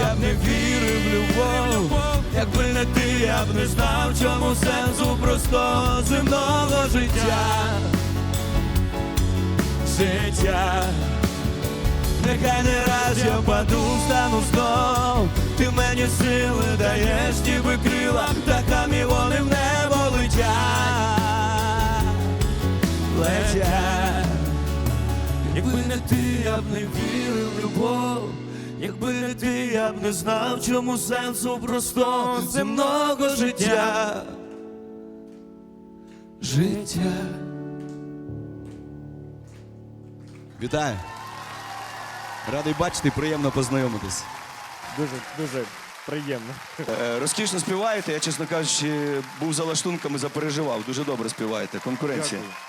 я б не вірив любов. Якби не ти, я б не знав, чому сенсу простого земного життя. Життя. Нехай не раз я впаду, встану знов Ти мені сили даєш, ніби крила, птахами вони в небо летять Летять Якби не ти, я б не вірив в любов Якби не ти, я б не знав, чому сенсу простого земного життя Життя Вітаю. Радий бачити, приємно познайомитись. Дуже, дуже приємно. Е, Розкішно співаєте. Я, чесно кажучи, був за лаштунками, запереживав. Дуже добре співаєте. Конкуренція. Дякую.